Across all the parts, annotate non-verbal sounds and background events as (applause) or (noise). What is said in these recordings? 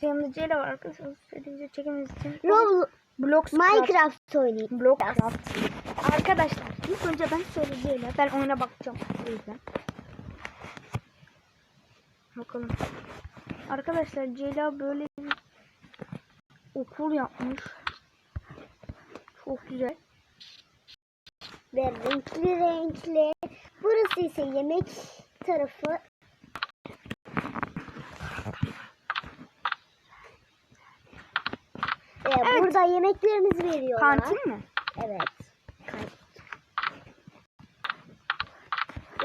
Yanımda Ceyla var arkadaşlar. Çekimiz için. Roblox, Blox Minecraft oynayayım. Blockcraft. Arkadaşlar ilk önce ben söyleyeceğim. Ben oyuna bakacağım. O yüzden. Bakalım. Arkadaşlar Ceyla böyle bir okul yapmış. Çok güzel. Ve renkli renkli. Burası ise yemek tarafı. Ve Evet. Burada yemeklerimizi veriyorlar. Kantin mi? Evet.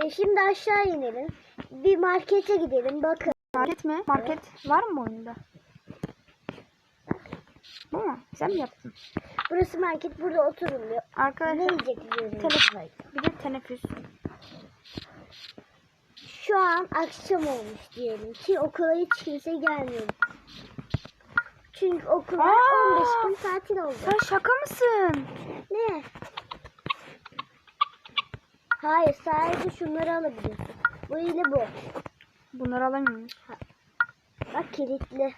Ve şimdi aşağı inelim. Bir markete gidelim. Bakın. Market mi? Market var mı oyunda? Bu mu? Sen mi yaptın? Burası market. Burada oturuluyor. Ne Arkadaşlar yiyecek Tele- bir de teneffüs. Şu an akşam olmuş diyelim ki okula hiç kimse gelmiyor. Çünkü okullar Aa! 15 gün tatil oldu. Sen şaka mısın? Ne? Hayır sadece şunları alabiliyorsun. Bu ile bu. Bunları alamıyorum. Bak kilitli.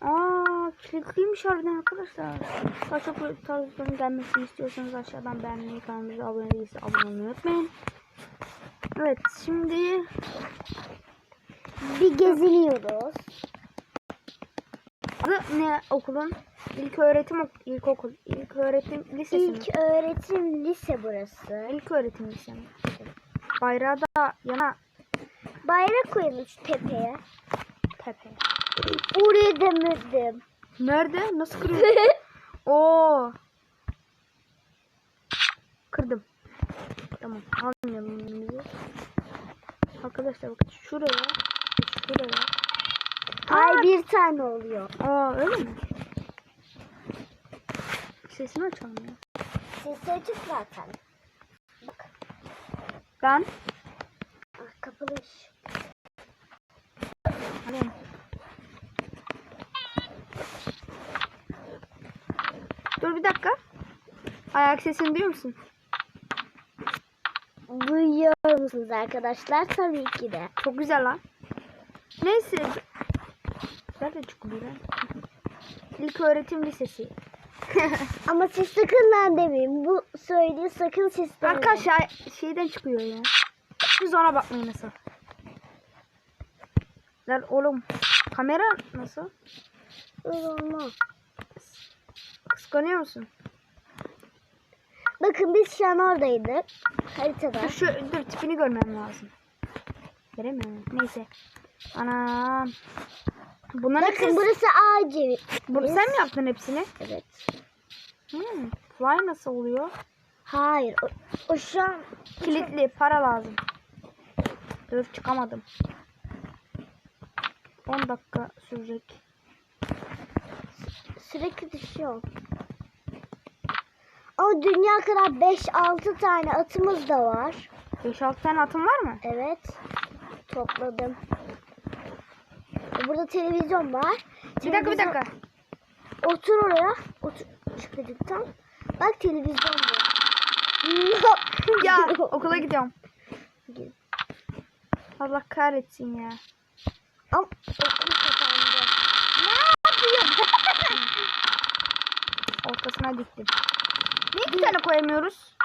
Aa, kilitliymiş harbiden arkadaşlar. Daha çok böyle tarz videoların gelmesini istiyorsanız aşağıdan beğenmeyi, kanalımıza abone değilse abone olmayı unutmayın. Evet, şimdi Bir geziniyoruz. Ne okulun? İlk öğretim ok- ilkokul, ilk öğretim lisesi mi? İlk öğretim lise burası. İlk öğretim lisesi mi? Bayrağı da yana Bayrak koyalım şu tepeye. tepe. Oraya demirdim. Nerede? Nasıl kırıyor? (laughs) Oo. Kırdım. Tamam. Almayalım elimizi. Arkadaşlar bakın şuraya. Şuraya. Ay bir tane oluyor. Aa öyle mi? Sesini açalım ya. Sesi açık zaten. Ben. Ah, kapalı. Hadi. Dur bir dakika. Ayak sesini duyuyor musun? Duyuyor musunuz arkadaşlar? Tabii ki de. Çok güzel lan. Neyse. Nerede lan? İlk öğretim lisesi. (laughs) Ama siz sakın lan demeyin. Bu söylediği sakın siz demeyin. Arkadaşlar şeyden çıkıyor ya. Biz ona bakmayın nasıl. Lan oğlum kamera nasıl? Olmaz. Kıskanıyor musun? Bakın biz şu an oradaydık. Haritada. Dur, şu, dur tipini görmem lazım. Göremiyorum. Neyse. Anam. Bunların Bakın hepsi- burası ağacı. Bu, sen mi yaptın hepsini? Evet. Hmm. Fly nasıl oluyor? Hayır. O, o şu an Kilitli. Para lazım. Dur çıkamadım. 10 dakika sürecek. sürekli düşüyor. Ama dünya kadar 5-6 tane atımız da var. 5-6 tane atım var mı? Evet. Topladım. Burada televizyon var. Bir dakika bir Televizyon- dakika. Otur oraya. Otur. Çıkacaktan. Bak televizyon var. (laughs) Ya (laughs) okula gidiyorum. Allah kahretsin ya. Am okul kapandı. Ne yapıyorsun? (laughs) Ortasına diktim. Niye bir tane koyamıyoruz?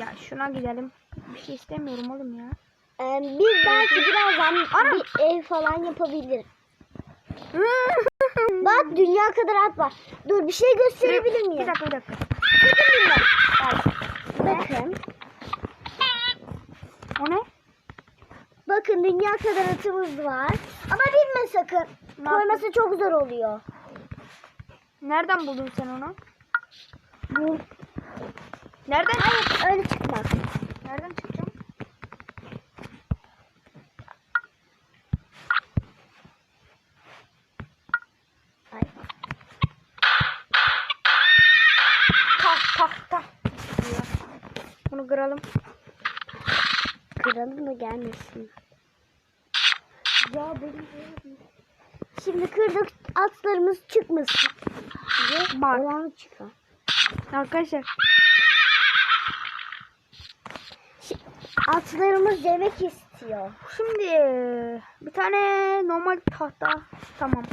Ya şuna gidelim. Bir şey istemiyorum oğlum ya. Ee, biz belki birazdan bir ev falan yapabiliriz. (laughs) Bak dünya kadar at var. Dur bir şey gösterebilir miyim? Bir dakika bir dakika. Sakın dinle. Bak. Bakın. O ne? Bakın dünya kadar atımız var. Ama binme sakın. Ne Koyması çok zor oluyor. Nereden buldun sen onu? Bu. Nereden? Hayır öyle çıkmaz. Nereden çıkacağım? Bunu kıralım. Kıralım da gelmesin. Ya benim Şimdi kırdık atlarımız çıkmasın. Diye Bak. olan çıkar. Arkadaşlar Atlarımız demek istiyor. Şimdi bir tane normal tahta. Tamam.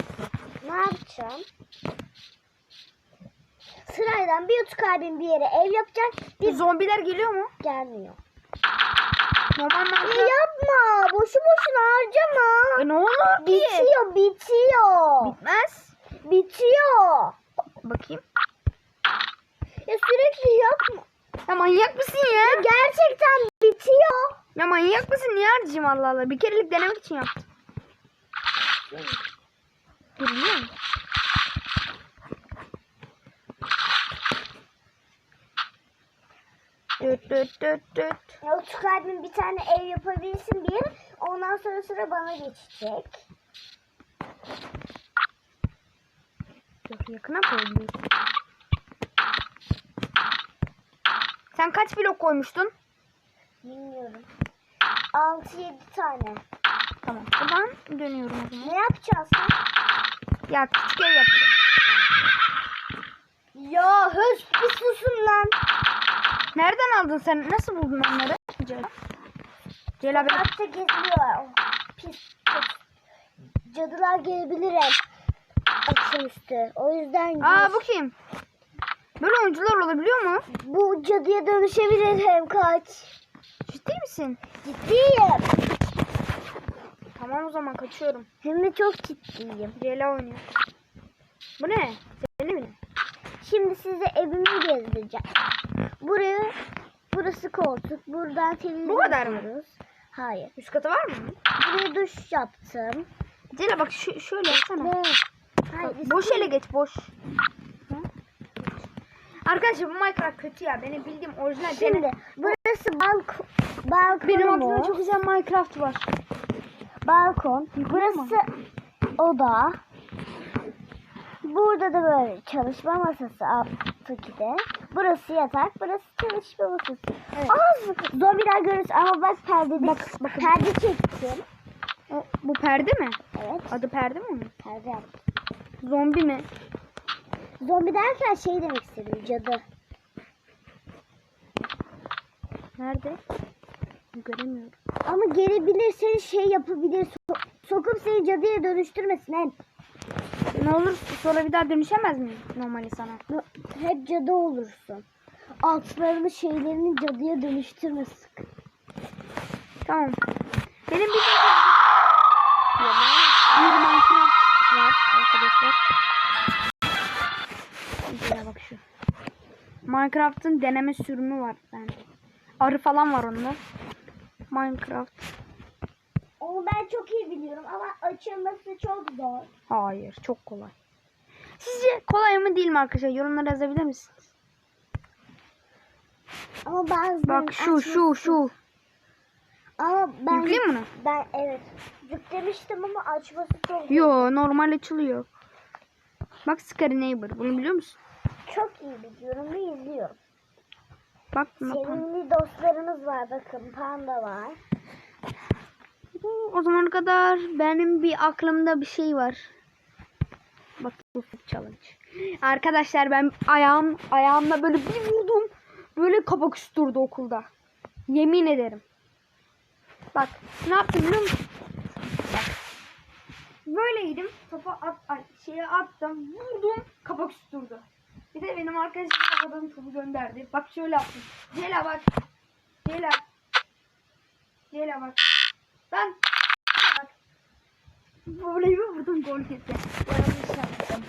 Ne yapacağım? Sırayla bir Utku abim bir yere ev yapacak. Bir Bir zombiler geliyor mu? gelmiyor. Normal Ya Minecraft. yapma. Boşu boşuna harcama. E ne olur ki? Bitiyor, bitiyor. Bitmez. Bitiyor. Bakayım. Ya sürekli yapma. Ya manyak mısın ya? Gerçekten bitiyor. Ya manyak mısın? Niye harcayayım Allah Allah? Bir kerelik denemek için yaptım. Görünüyor mu? Düt düt düt düt. Utku abim bir tane ev yapabilsin bir. Ondan sonra sıra bana geçecek. Çok yakına koyuyorsun. Sen kaç blok koymuştun? Bilmiyorum. 6-7 tane. Tamam. Buradan dönüyorum o zaman. Ne yapacağız sen? Ya küçük ev yapacağım. Ya höz bir susun lan. Nereden aldın sen? Nasıl buldun onları? Cela. Cela ben... Oh, Pis, pis. Cadılar gelebilir hep. Akşamüstü. O yüzden Aa bu kim? Böyle oyuncular olabiliyor mu? bu cadıya dönüşebilir hem kaç. Ciddi misin? Ciddiyim. Tamam o zaman kaçıyorum. Hem de çok ciddiyim. Cela oynuyor. Bu ne? Cela mi? Şimdi size evimi gezdireceğim. Buraya burası koltuk. Buradan televizyon Bu kadar mı? Hayır. Üst katı var mı? Buraya duş yaptım. Cela bak şu, şöyle yapsana. Bak, boş ele geç boş. Hı? Arkadaşlar bu Minecraft kötü ya. Benim bildiğim orijinal. Şimdi Dene- burası balkon. Balkonumuz. Benim aklımda çok güzel Minecraft var. Balkon. Burası oda. Burada da böyle çalışma masası alttaki de. Burası yatak, burası çalışma masası. Evet. Az zombiler görürüz ama bak perdede Bak, bakın. perde çektim. O, bu perde mi? Evet, Adı perde mi? perde yaptım. Zombi mi? Zombi derken şey demek istedim, cadı. Nerede? Göremiyorum. Ama gelebilirsen şey yapabilir, so- sokup seni cadıya dönüştürmesin hem. Ne olur sonra bir daha dönüşemez miyim normali sana? Hep cadı olursun. Altlarını şeylerini cadıya dönüştürmesin. Tamam. Benim bir bir Minecraft var arkadaşlar. Şuna bak şu. Minecraft'ın deneme sürümü var bende. Arı falan var onda. Minecraft. Onu ben çok iyi biliyorum ama açılması çok zor. Hayır, çok kolay. Sizce kolay mı değil mi arkadaşlar? Yorumlara yazabilir misiniz? Ama bazı Bak şu şu şu. Ama ben Yükleyeyim mi bunu? Ben evet. Yüklemiştim ama açması çok zor. Yo normal açılıyor. Bak Scary Neighbor. Bunu biliyor musun? Çok iyi biliyorum ve izliyorum. Bak Sevimli dostlarımız var bakın panda var. O zaman kadar benim bir aklımda bir şey var. Bak bu challenge. Arkadaşlar ben ayağım ayağımla böyle bir vurdum. Böyle kapak üstürdü okulda. Yemin ederim. Bak ne yaptım biliyor musun? Böyleydim. Topa at, ay, şeye attım. Vurdum. Kapak üstürdü. Bir de benim arkadaşım havadan topu gönderdi. Bak şöyle yaptım. Cela bak. Cela. Cela bak. Ben bak. Voleyi vurdum gol gitti. Yanlış yaptım.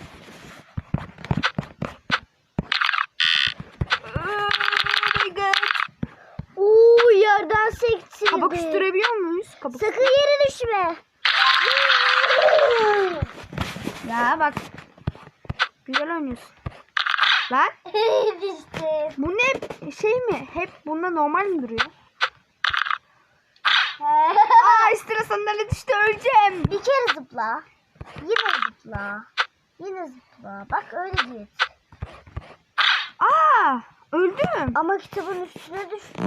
Oh my god. Uuu yerden sektirdi. Kabak üstürebiliyor muyuz? Kabak Sakın yere düşme. (laughs) Ya bak. Güzel oynuyorsun. Lan (laughs) Düştü. bu ne şey mi? Hep bunda normal mi duruyor? Aa üstüne sandalye düştü öleceğim. Bir kere zıpla. Yine zıpla. Yine zıpla. Bak öyle git. Aa öldüm. Ama kitabın üstüne düştü.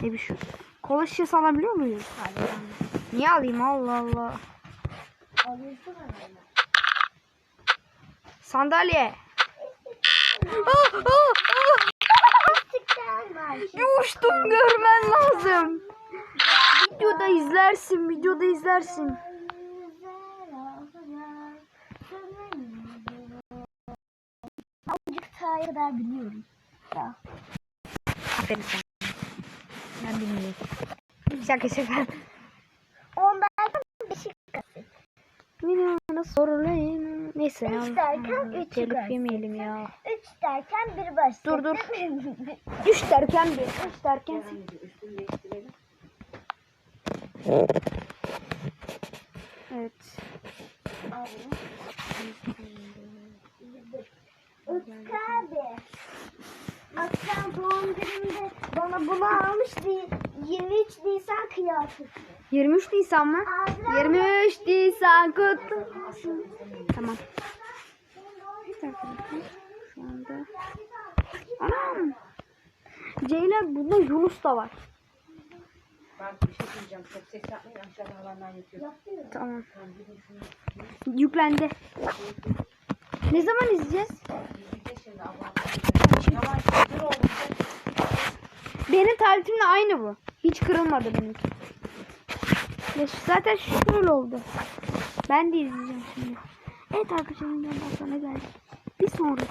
Ne bir şey. Kola şişesi alabiliyor muyuz? Hadi. Niye alayım Allah Allah. Alıyorsun öyle. Sandalye. Uçtum görmen lazım. Videoda izlersin. Videoda izlersin. Azıcık sağa kadar biliyorum. Ya. Aferin sana. Ben bilmiyorum. Şaka şaka. Ondan beşik kaset. Milyona sorulayım. Neyse ya. Üç derken üç Telif yemeyelim ya. Üç derken bir başladı. Dur, dur. (laughs) Üç derken bir. Üç derken Evet. Utku abi. Akşam doğum günümde bana bunu almıştı. 23 Nisan kıyafeti. 23 Nisan mı? Azra- 23 Nisan kutlu. Tamam. Evet arkadaşlar, Şu anda. Anam. Ceylan bunda Yunus da var. Bak bir şey diyeceğim. Çok ses yapmayın. Aşağıda halanlar yatıyor. Tamam. Yüklendi. Ne zaman izleyeceğiz? Benim tabletimle aynı bu. Hiç kırılmadı benim. Ya zaten şöyle oldu. Ben de izleyeceğim şimdi. Evet arkadaşlar ondan sonra geldik. Bir sonraki.